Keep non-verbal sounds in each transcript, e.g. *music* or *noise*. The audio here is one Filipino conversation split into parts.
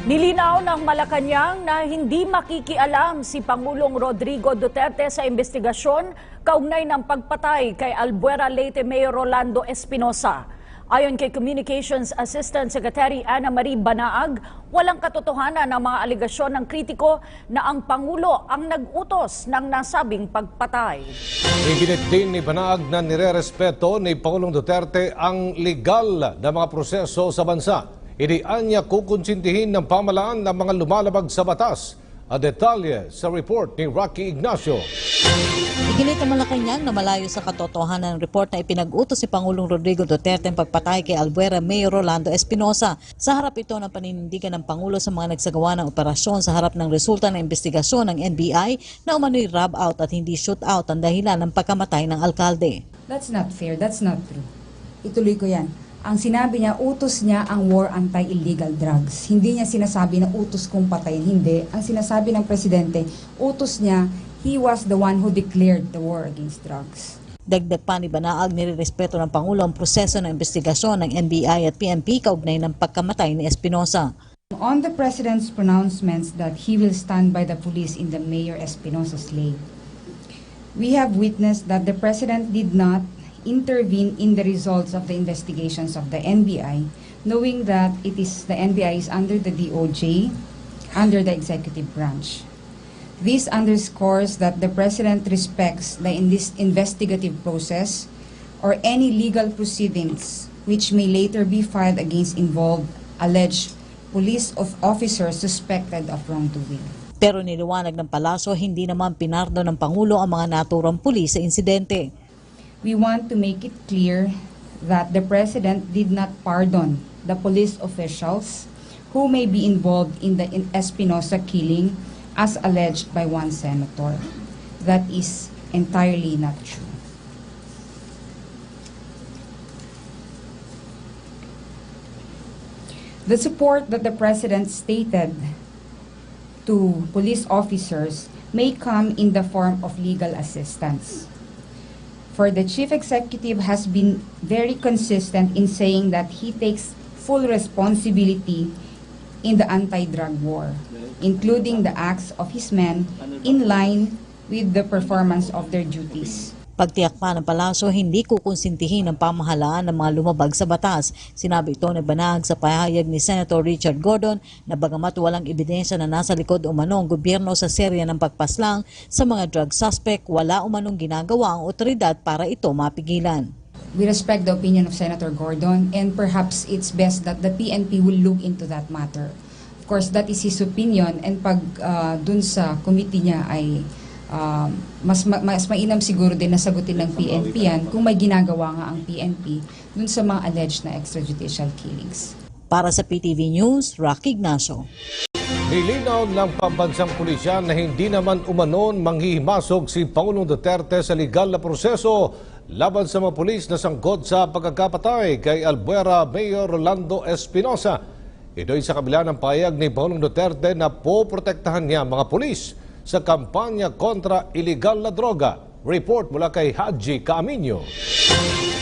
Nilinaw ng Malacanang na hindi makikialam si Pangulong Rodrigo Duterte sa investigasyon kaugnay ng pagpatay kay Albuera Leyte Mayor Rolando Espinosa. Ayon kay Communications Assistant Secretary Ana Marie Banaag, walang katotohanan ng mga aligasyon ng kritiko na ang Pangulo ang nag-utos ng nasabing pagpatay. Ibinit din ni Banaag na nirerespeto ni Pangulong Duterte ang legal na mga proseso sa bansa. Inian niya kukonsintihin ng pamalaan ng mga lumalabag sa batas. A detalye sa report ni Rocky Ignacio. Iginit ng Malacanang na malayo sa katotohanan ng report na ipinag-utos si Pangulong Rodrigo Duterte ang pagpatay kay Albuera Mayor Rolando Espinosa. Sa harap ito ng paninindigan ng Pangulo sa mga nagsagawa ng operasyon sa harap ng resulta ng investigasyon ng NBI na umano'y rub out at hindi shoot out ang dahilan ng pagkamatay ng alkalde. That's not fair. That's not true. Ituloy ko yan. Ang sinabi niya, utos niya ang war anti-illegal drugs. Hindi niya sinasabi na utos kong patayin. Hindi. Ang sinasabi ng presidente, utos niya, he was the one who declared the war against drugs. Dagdag pa ni Banaag, nirerespeto ng Pangulo ang proseso ng investigasyon ng NBI at PNP kaugnay ng pagkamatay ni Espinosa. On the president's pronouncements that he will stand by the police in the Mayor Espinosa slay, we have witnessed that the president did not intervene in the results of the investigations of the NBI, knowing that it is the NBI is under the DOJ, under the executive branch. This underscores that the president respects the in this investigative process or any legal proceedings which may later be filed against involved alleged police of officers suspected of wrongdoing. Pero niliwanag ng Palasyo, hindi naman pinardo ng Pangulo ang mga naturang pulis sa insidente. We want to make it clear that the president did not pardon the police officials who may be involved in the Espinosa killing as alleged by one senator. That is entirely not true. The support that the president stated to police officers may come in the form of legal assistance. For the chief executive has been very consistent in saying that he takes full responsibility in the anti-drug war, including the acts of his men in line with the performance of their duties. Pagtiyak pa ng Palasyo, hindi kukonsintihin ng pamahalaan ng mga lumabag sa batas. Sinabi ito ni Banag sa pahayag ni Senator Richard Gordon na bagamat walang ebidensya na nasa likod umano ang gobyerno sa serya ng pagpaslang sa mga drug suspect, wala umanong ginagawa ang otoridad para ito mapigilan. We respect the opinion of Senator Gordon and perhaps it's best that the PNP will look into that matter. Of course, that is his opinion and pag uh, dun sa committee niya ay um, mas, ma- mas mainam siguro din na sagutin ng PNP yan kung may ginagawa nga ang PNP dun sa mga alleged na extrajudicial killings. Para sa PTV News, Rocky Ignacio. Nilinaw ng pambansang pulisya na hindi naman umanon manghihimasok si Pangulong Duterte sa legal na proseso laban sa mga pulis na sangkot sa pagkakapatay kay Albuera Mayor Rolando Espinosa. Ito'y sa kabila ng payag ni Pangulong Duterte na poprotektahan niya mga pulis sa kampanya kontra iligal na droga. Report mula kay Haji Caaminyo.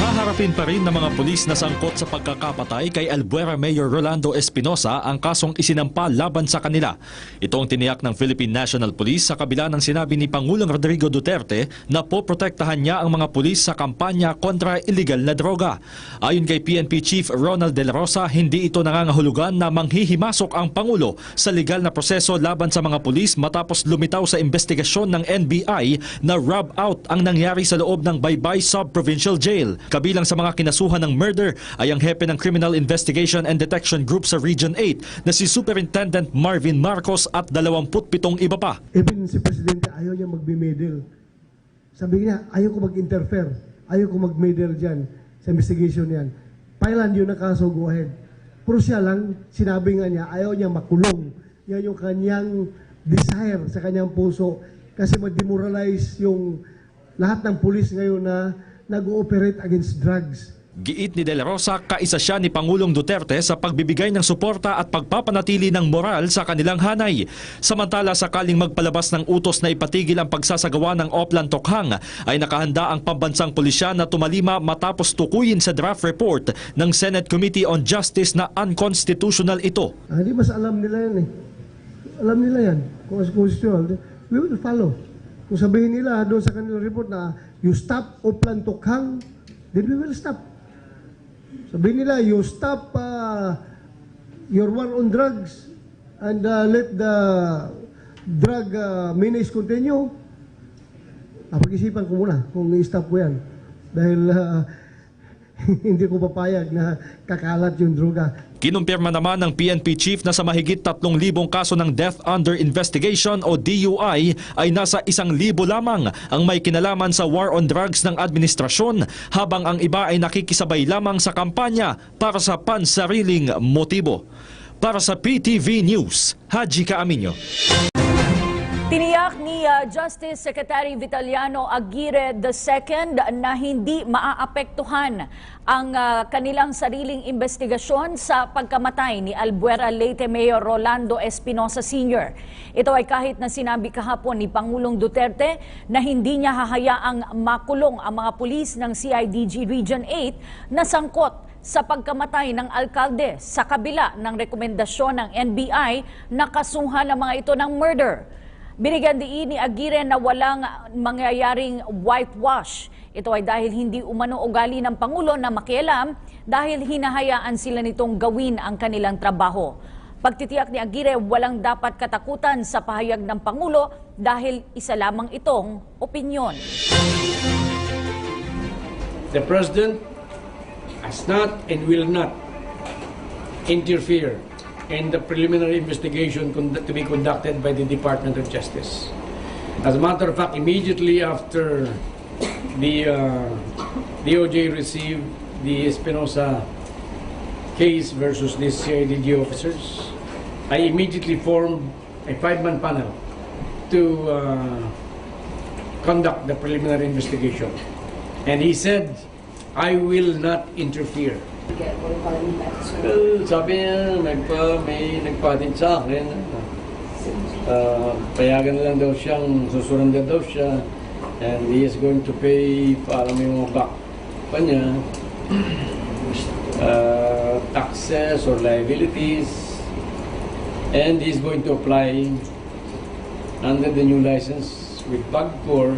Haharapin pa rin ng mga pulis na sangkot sa pagkakapatay kay Albuera Mayor Rolando Espinosa ang kasong isinampa laban sa kanila. Ito ang tiniyak ng Philippine National Police sa kabila ng sinabi ni Pangulong Rodrigo Duterte na poprotektahan niya ang mga pulis sa kampanya kontra illegal na droga. Ayon kay PNP Chief Ronald De La Rosa, hindi ito nangangahulugan na manghihimasok ang Pangulo sa legal na proseso laban sa mga pulis matapos lumitaw sa investigasyon ng NBI na rub out ang nangyari sa loob ng Baybay Sub-Provincial Jail. Kabilang sa mga kinasuhan ng murder ay ang hepe ng Criminal Investigation and Detection Group sa Region 8 na si Superintendent Marvin Marcos at 27 iba pa. Even si Presidente ayaw niya mag-medal. Sabi niya, ayaw ko mag-interfere. Ayaw ko mag-medal dyan sa investigation yan. Pailan yun ang kaso, go ahead. Pero siya lang, sinabi nga niya, ayaw niya makulong. Yan yung kanyang desire sa kanyang puso. Kasi mag-demoralize yung lahat ng pulis ngayon na nag-ooperate against drugs. Giit ni De La Rosa, kaisa siya ni Pangulong Duterte sa pagbibigay ng suporta at pagpapanatili ng moral sa kanilang hanay. Samantala, sakaling magpalabas ng utos na ipatigil ang pagsasagawa ng Oplan Tokhang, ay nakahanda ang pambansang pulisya na tumalima matapos tukuyin sa draft report ng Senate Committee on Justice na unconstitutional ito. Ah, Hindi mas alam nila yan eh. Alam nila yan. Kung as constitutional, we will follow. Kung sabihin nila doon sa kanilang report na you stop Oplan Tokhang, then we will stop. Sabihin nila, you stop uh, your war on drugs and uh, let the drug uh, menace continue. Ah, pag-isipan ko muna kung i-stop ko yan. Dahil uh, *laughs* hindi ko papayag na kakalat yung droga. Kinumpirma naman ng PNP chief na sa mahigit 3,000 kaso ng death under investigation o DUI ay nasa 1,000 lamang ang may kinalaman sa war on drugs ng administrasyon habang ang iba ay nakikisabay lamang sa kampanya para sa pansariling motibo. Para sa PTV News, Haji Kaaminyo. Tiniyak ni uh, Justice Secretary Vitaliano Aguirre II na hindi maaapektuhan ang uh, kanilang sariling investigasyon sa pagkamatay ni Albuera Leyte Mayor Rolando Espinosa Sr. Ito ay kahit na sinabi kahapon ni Pangulong Duterte na hindi niya hahayaang makulong ang mga pulis ng CIDG Region 8 na sangkot sa pagkamatay ng alkalde sa kabila ng rekomendasyon ng NBI na kasuhan ng mga ito ng murder. Binigyan diin ni Aguirre na walang mangyayaring whitewash. Ito ay dahil hindi umano ugali ng Pangulo na makialam dahil hinahayaan sila nitong gawin ang kanilang trabaho. Pagtitiyak ni Aguirre, walang dapat katakutan sa pahayag ng Pangulo dahil isa lamang itong opinyon. The President has not and will not interfere in the preliminary investigation to be conducted by the Department of Justice. As a matter of fact, immediately after the uh, DOJ received the Espinosa case versus these CIDG officers, I immediately formed a five-man panel to uh, conduct the preliminary investigation. And he said, I will not interfere. Well, sabi niya, nagpa, may nagpatid sa akin. Uh, payagan na lang daw siyang susuranda daw siya. And he is going to pay para may mga back pa niya. Uh, taxes or liabilities. And he's going to apply under the new license with PAGCOR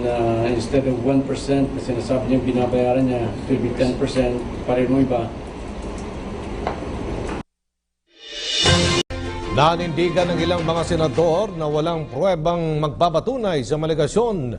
na instead of 1% na sinasabi niya binabayaran niya, it will be 10%, pareho mo iba. Nanindigan ng ilang mga senador na walang pruwebang magpapatunay sa maligasyon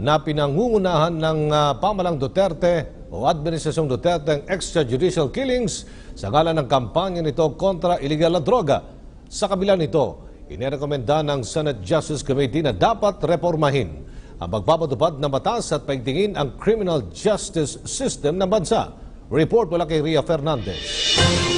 na pinangungunahan ng ah, pamalang Duterte o Administrasyong Duterte ang extrajudicial killings sa ngalan ng kampanya nito kontra illegal na droga. Sa kabila nito, inirekomenda ng Senate Justice Committee na dapat reformahin magpapatupad na batas at paigtingin ang criminal justice system ng bansa. Report mula kay Ria Fernandez.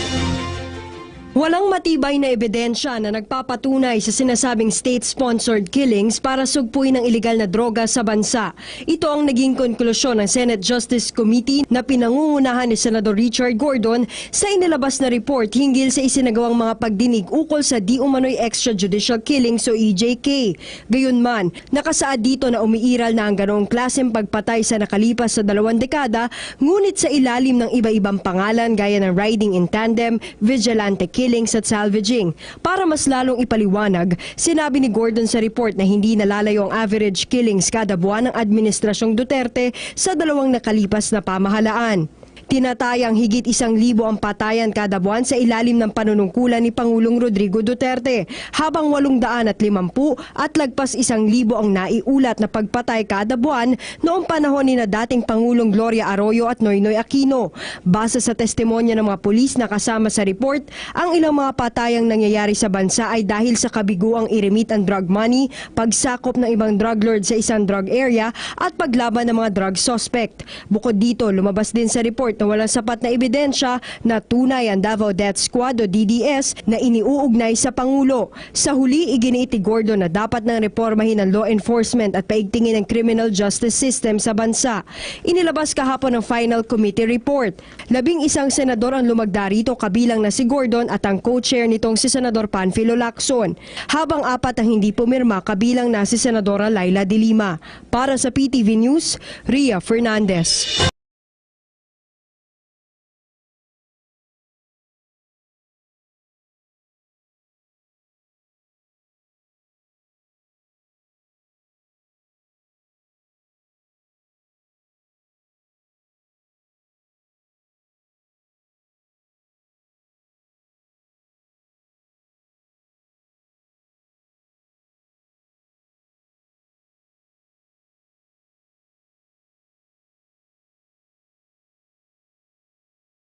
Walang matibay na ebidensya na nagpapatunay sa sinasabing state-sponsored killings para sugpuin ng ilegal na droga sa bansa. Ito ang naging konklusyon ng Senate Justice Committee na pinangungunahan ni Senador Richard Gordon sa inilabas na report hinggil sa isinagawang mga pagdinig ukol sa di umano'y extrajudicial killings o EJK. Gayunman, nakasaad dito na umiiral na ang ganoong klaseng pagpatay sa nakalipas sa dalawang dekada, ngunit sa ilalim ng iba-ibang pangalan gaya ng riding in tandem, vigilante killings at salvaging. Para mas lalong ipaliwanag, sinabi ni Gordon sa report na hindi nalalayo ang average killings kada buwan ng Administrasyong Duterte sa dalawang nakalipas na pamahalaan. Tinatayang higit isang libo ang patayan kada buwan sa ilalim ng panunungkulan ni Pangulong Rodrigo Duterte, habang walong daan at limampu at lagpas isang libo ang naiulat na pagpatay kada buwan noong panahon ni na dating Pangulong Gloria Arroyo at Noynoy Aquino. Base sa testimonya ng mga pulis na kasama sa report, ang ilang mga patayang nangyayari sa bansa ay dahil sa kabiguang i-remit ang drug money, pagsakop ng ibang drug lord sa isang drug area at paglaban ng mga drug suspect. Bukod dito, lumabas din sa report na walang sapat na ebidensya na tunay ang Davao Death Squad o DDS na iniuugnay sa Pangulo. Sa huli, iginiiti Gordon na dapat nang reformahin ang law enforcement at paigtingin ang criminal justice system sa bansa. Inilabas kahapon ang final committee report. Labing isang senador ang lumagda rito kabilang na si Gordon at ang co-chair nitong si Senador Panfilo Lacson. Habang apat ang hindi pumirma kabilang na si Senadora Laila De Lima. Para sa PTV News, Ria Fernandez.